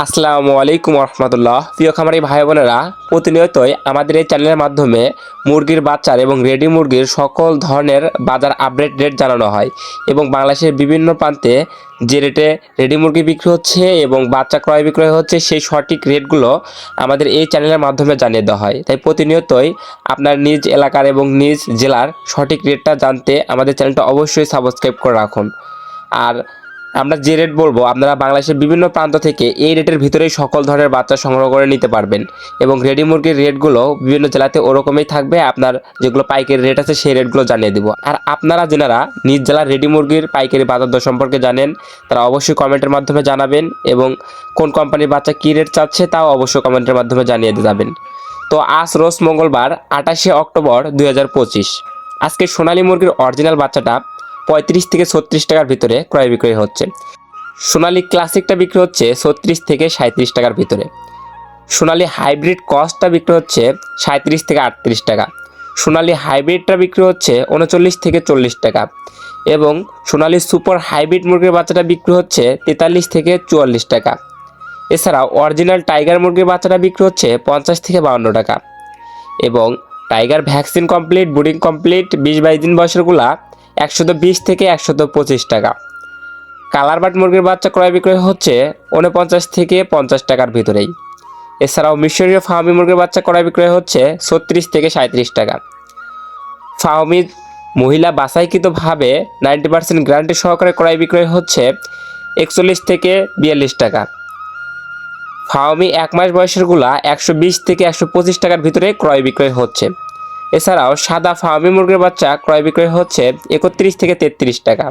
আসসালামু আলাইকুম রহমতুল্লাহ। প্রিয় খামারি ভাই বোনেরা, প্রতিনিয়তই আমাদের এই চ্যানেলের মাধ্যমে মুরগির বাচ্চার এবং রেডি মুরগির সকল ধরনের বাজার আপডেট রেট জানানো হয় এবং বাংলাদেশের বিভিন্ন প্রান্তে যে রেটে রেডি মুরগি বিক্রি হচ্ছে এবং বাচ্চা ক্রয় বিক্রয় হচ্ছে, সেই সঠিক রেটগুলো আমাদের এই চ্যানেলের মাধ্যমে জানিয়ে দেওয়া হয়। তাই প্রতিনিয়তই আপনার নিজ এলাকার এবং নিজ জেলার সঠিক রেটটা জানতে আমাদের চ্যানেলটা অবশ্যই সাবস্ক্রাইব করে রাখুন। আর আমরা যে রেট বলব, আপনারা বাংলাদেশের বিভিন্ন প্রান্ত থেকে এই রেটের ভিতরেই সকল ধরনের বাচ্চা সংগ্রহ করে নিতে পারবেন। এবং রেডি মুরগির রেটগুলো বিভিন্ন জেলাতে ওরকমই থাকবে, আপনার যেগুলো পাইকারি রেট আছে সেই রেটগুলো জানিয়ে দেবো। আর আপনারা যেনারা নিজ জেলার রেডি মুরগির পাইকারি বাজার দর সম্পর্কে জানেন, তারা অবশ্যই কমেন্টের মাধ্যমে জানাবেন এবং কোন কোম্পানির বাচ্চা কী রেট চাচ্ছে তাও অবশ্যই কমেন্টের মাধ্যমে জানিয়ে যাবেন। তো আজ রোজ মঙ্গলবার আটাশে অক্টোবর দু হাজার পঁচিশ। আজকে সোনালী মুরগির অরিজিনাল বাচ্চাটা পঁয়ত্রিশ থেকে ছত্রিশ টাকার ভিতরে ক্রয় বিক্রয় হচ্ছে। সোনালি ক্লাসিকটা বিক্রি হচ্ছে ছত্রিশ থেকে সাঁত্রিশ টাকার ভিতরে। সোনালী হাইব্রিড কস্টটা বিক্রি হচ্ছে সাঁত্রিশ থেকে আটত্রিশ টাকা। সোনালী হাইব্রিডটা বিক্রি হচ্ছে উনচল্লিশ থেকে চল্লিশ টাকা এবং সোনালী সুপার হাইব্রিড মুরগির বাচ্চাটা বিক্রি হচ্ছে তেতাল্লিশ থেকে চুয়াল্লিশ টাকা। এছাড়াও অরিজিনাল টাইগার মুরগির বাচ্চাটা বিক্রি হচ্ছে পঞ্চাশ থেকে বাউন্ন টাকা এবং টাইগার ভ্যাকসিন কমপ্লিট বুডিং কমপ্লিট, বিশ বাইশ দিন বয়সেরগুলা একশত বিশ থেকে একশত পঁচিশ টাকা। কালার বাট মুরগির বাচ্চা ক্রয় বিক্রয় হচ্ছে উনপঞ্চাশ থেকে পঞ্চাশ টাকার ভিতরেই। এছাড়াও মিশরীয় ফার্মি মুরগির বাচ্চা ক্রয় বিক্রয় হচ্ছে ছত্রিশ থেকে সাঁত্রিশ টাকা। ফার্মি মহিলা বাছাইকৃতভাবে নাইনটি পার্সেন্ট গ্যারান্টি সহকারে ক্রয় বিক্রয় হচ্ছে একচল্লিশ থেকে বিয়াল্লিশ টাকা। ফাওমি এক মাস বয়সেরগুলা একশো বিশ থেকে একশো পঁচিশ টাকার ভিতরে ক্রয় বিক্রয় হচ্ছে। এছাড়াও সাদা ফার্মি মুরগির বাচ্চা ক্রয় বিক্রয় হচ্ছে একত্রিশ থেকে তেত্রিশ টাকা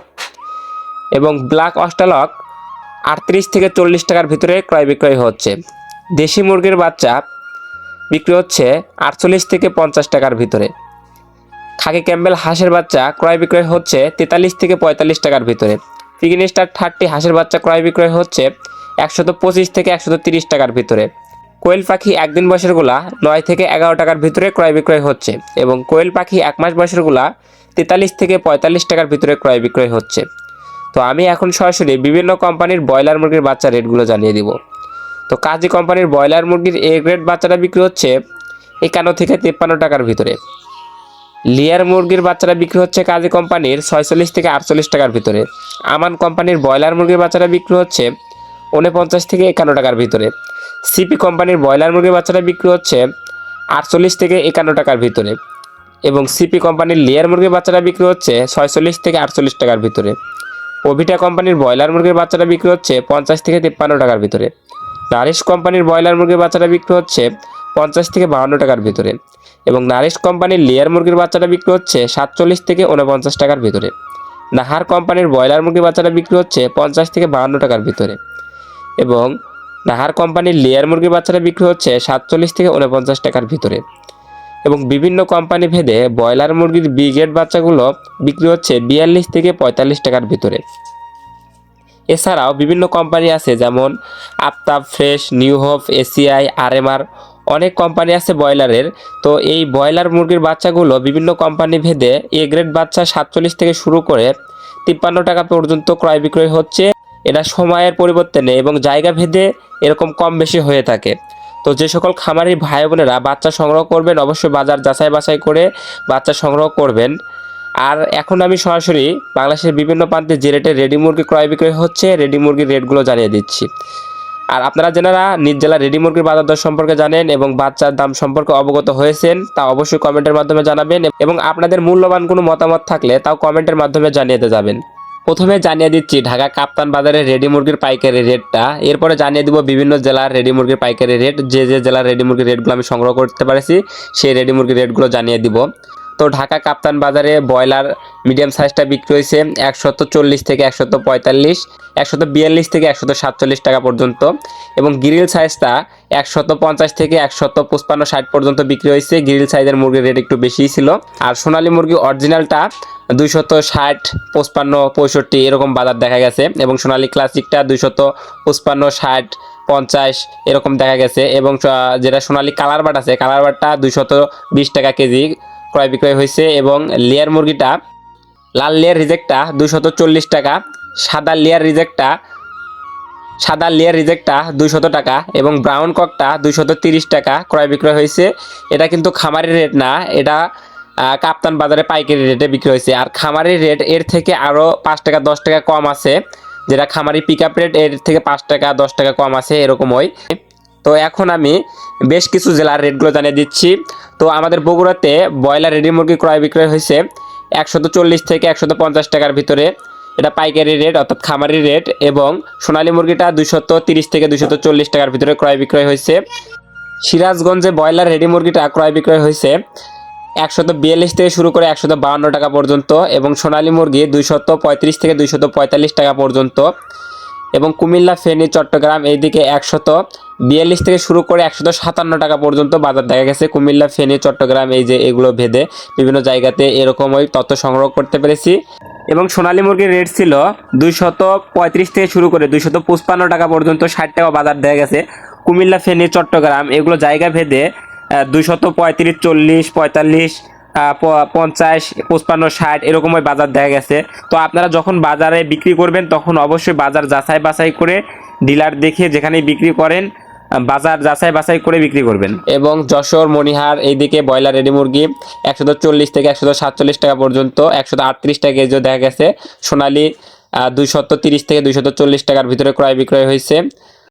এবং ব্ল্যাক অস্টালক আটত্রিশ থেকে চল্লিশ টাকার ভিতরে ক্রয় বিক্রয় হচ্ছে। দেশি মুরগির বাচ্চা বিক্রি হচ্ছে আটচল্লিশ থেকে পঞ্চাশ টাকার ভিতরে। খাকি ক্যাম্বেল হাঁসের বাচ্চা ক্রয় বিক্রয় হচ্ছে তেতাল্লিশ থেকে পঁয়তাল্লিশ টাকার ভিতরে। পিগিনি স্টার থার্টি হাঁসের বাচ্চা ক্রয় বিক্রয় হচ্ছে একশত পঁচিশ থেকে একশত তিরিশ টাকার ভিতরে। কোয়েল পাখি একদিন বয়সেরগুলা নয় থেকে এগারো টাকার ভিতরে ক্রয় বিক্রয় হচ্ছে এবং কোয়েল পাখি এক মাস বয়সেরগুলা তেতাল্লিশ থেকে পঁয়তাল্লিশ টাকার ভিতরে ক্রয় বিক্রয় হচ্ছে। তো আমি এখন সরাসরি বিভিন্ন কোম্পানির ব্রয়লার মুরগির বাচ্চা রেটগুলো জানিয়ে দিব। তো কাজী কোম্পানির ব্রয়লার মুরগির এ গ্রেড বাচ্চাটা বিক্রি হচ্ছে একান্ন থেকে তেপ্পান্ন টাকার ভিতরে। লিয়ার মুরগির বাচ্চাটা বিক্রি হচ্ছে কাজী কোম্পানির ছয়চল্লিশ থেকে আটচল্লিশ টাকার ভিতরে। আমান কোম্পানির ব্রয়লার মুরগির বাচ্চাটা বিক্রি হচ্ছে উনপঞ্চাশ থেকে একান্ন টাকার ভিতরে। সিপি কোম্পানির ব্রয়লার মুরগির বাচ্চাটা বিক্রি হচ্ছে আটচল্লিশ থেকে একান্ন টাকার ভিতরে এবং সিপি কোম্পানির লেয়ার মুরগির বাচ্চাটা বিক্রি হচ্ছে ছয়চল্লিশ থেকে আটচল্লিশ টাকার ভিতরে। ওভিটা কোম্পানির ব্রয়লার মুরগির বাচ্চাটা বিক্রি হচ্ছে পঞ্চাশ থেকে তিপ্পান্ন টাকার ভিতরে। নারিশ কোম্পানির ব্রয়লার মুরগির বাচ্চাটা বিক্রি হচ্ছে পঞ্চাশ থেকে বাহান্ন টাকার ভিতরে এবং নারিশ কোম্পানির লেয়ার মুরগির বাচ্চাটা বিক্রি হচ্ছে সাতচল্লিশ থেকে উনপঞ্চাশ টাকার ভিতরে। নাহার কোম্পানির ব্রয়লার মুরগির বাচ্চাটা বিক্রি হচ্ছে পঞ্চাশ থেকে বাহান্ন টাকার ভিতরে এবং নাহার কোম্পানির লেয়ার মুরগির বাচ্চাটা বিক্রি হচ্ছে সাতচল্লিশ থেকে উনপঞ্চাশ টাকার ভিতরে। এবং বিভিন্ন কোম্পানি ভেদে ব্রয়লার মুরগির বি গ্রেড বাচ্চাগুলো বিক্রি হচ্ছে বিয়াল্লিশ থেকে পঁয়তাল্লিশ টাকার ভিতরে। এছাড়াও বিভিন্ন কোম্পানি আছে যেমন Aftab Fresh, New Hope, ACI, RMR, অনেক কোম্পানি আছে ব্রয়লারের। তো এই ব্রয়লার মুরগির বাচ্চাগুলো বিভিন্ন কোম্পানি ভেদে এ গ্রেড বাচ্চা সাতচল্লিশ থেকে শুরু করে তিপ্পান্ন টাকা পর্যন্ত ক্রয় বিক্রয় হচ্ছে। এটা সময়ের পরিবর্তনে এবং জায়গা ভেদে এরকম কম বেশি হয়ে থাকে। তো যে সকল খামারি ভাই বোনেরা বাচ্চা সংগ্রহ করবেন, অবশ্যই বাজার যাচাই বাছাই করে বাচ্চা সংগ্রহ করবেন। আর এখন আমি সরাসরি বাংলাদেশের বিভিন্ন প্রান্তে যে রেটে রেডি মুরগি ক্রয় বিক্রয় হচ্ছে রেডি মুরগির রেটগুলো জানিয়ে দিচ্ছি। আর আপনারা যারা নিজ জেলা রেডি মুরগির বাজার দর সম্পর্কে জানেন এবং বাচ্চার দাম সম্পর্কে অবগত হয়েছেন, তা অবশ্যই কমেন্টের মাধ্যমে জানাবেন এবং আপনাদের মূল্যবান কোনো মতামত থাকলে তাও কমেন্টের মাধ্যমে জানিয়ে যাবেন। প্রথমে জানিয়ে দিচ্ছি, ঢাকা কাপ্তান বাজারের রেডি মুরগির পাইকারি রেটটা। এরপরে জানিয়ে দিব বিভিন্ন জেলার রেডি মুরগির পাইকারি রেট, যে যে জেলার রেডি মুরগির রেটগুলো আমি সংগ্রহ করতে পারছি, সেই রেডি মুরগির রেটগুলো জানিয়ে দিব। তো ঢাকা কাপ্তান বাজারে ব্রয়লার মিডিয়াম সাইজটা বিক্রি হয়েছে একশত চল্লিশ থেকে একশত পঁয়তাল্লিশ, একশত বিয়াল্লিশ থেকে একশত সাতচল্লিশ টাকা পর্যন্ত, এবং গ্রিল সাইজটা একশত পঞ্চাশ থেকে একশত পঁচপান্ন ষাট পর্যন্ত বিক্রি হয়েছে। গ্রিল সাইজের মুরগির রেট একটু বেশিই ছিল। আর সোনালী মুরগি অরিজিনালটা দুইশত ষাট, পঁচপান্ন, পঁয়ষট্টি এরকম বাজার দেখা গেছে এবং সোনালী ক্লাসিকটা দুইশত পঁচপান্ন, ষাট, পঞ্চাশ এরকম দেখা গেছে এবং যেটা সোনালী কালার বাট আছে, কালার বাটটা দুইশত বিশ টাকা কেজি ক্রয় বিক্রয় হয়েছে এবং লেয়ার মুরগিটা, লাল লেয়ার রিজেক্টটা দুশত চল্লিশ টাকা, সাদা লেয়ার রিজেক্টটা, সাদা লেয়ার রিজেক্টটা দুইশত টাকা এবং ব্রাউন ককটা দুইশত তিরিশ টাকা ক্রয় বিক্রয় হয়েছে। এটা কিন্তু খামারের রেট না, এটা কাপ্তান বাজারে পাইকারি রেটে বিক্রি হয়েছে। আর খামারি রেট এর থেকে আরও পাঁচ টাকা, দশ টাকা কম আছে। যেটা খামারি পিক আপ রেট এর থেকে পাঁচ টাকা, দশ টাকা কম আছে, এরকম হয়। তো এখন আমি বেশ কিছু জেলার রেটগুলো জানিয়ে দিচ্ছি। তো আমাদের বগুড়াতে ব্রয়লার রেডি মুরগি ক্রয় বিক্রয় হয়েছে একশত চল্লিশ থেকে একশত পঞ্চাশ টাকার ভিতরে। এটা পাইকারি রেট অর্থাৎ খামারি রেট এবং সোনালী মুরগিটা দুশত তিরিশ থেকে দুশত চল্লিশ টাকার ভিতরে ক্রয় বিক্রয় হয়েছে। সিরাজগঞ্জে ব্রয়লার রেডি মুরগিটা ক্রয় বিক্রয় হয়েছে একশত বিয়াল্লিশ থেকে শুরু করে একশত বাহান্ন টাকা পর্যন্ত এবং সোনালী মুরগি দুইশত পঁয়ত্রিশ থেকে দুইশত পঁয়তাল্লিশ টাকা পর্যন্ত। এবং কুমিল্লা, ফেনী, চট্টগ্রাম এইদিকে একশত বিয়াল্লিশ থেকে শুরু করে একশত সাতান্ন টাকা পর্যন্ত বাজার দেখা গেছে। কুমিল্লা, ফেনী, চট্টগ্রাম এই যে এগুলো ভেদে বিভিন্ন জায়গাতে এরকম ওই তথ্য সংগ্রহ করতে পেরেছি। এবং সোনালী মুরগির রেট ছিল দুইশত পঁয়ত্রিশ থেকে শুরু করে দুইশত পঁচপান্ন টাকা পর্যন্ত ষাট টাকা বাজার দেখা গেছে। কুমিল্লা, ফেনী, চট্টগ্রাম এগুলো জায়গা ভেদে দুইশত পঁয়ত্রিশ, চল্লিশ, পঁয়তাল্লিশ পঞ্চাশ, পঁচপান্ন, ষাট এরকমই বাজার দেখা গেছে। তো আপনারা যখন বাজারে বিক্রি করবেন, তখন অবশ্যই বাজার যাচাই বাছাই করে ডিলার দেখে যেখানে বিক্রি করেন বাজার যাচাই বাছাই করে বিক্রি করবেন। এবং যশোর মণিহার এইদিকে ব্রয়লার, রেডি মুরগি, একশত চল্লিশ থেকে একশত সাতচল্লিশ টাকা পর্যন্ত, একশত আটত্রিশ টাকা কেজিও দেখা গেছে। সোনালি দুইশত তিরিশ থেকে দুইশত চল্লিশ টাকার ভিতরে ক্রয় বিক্রয় হয়েছে।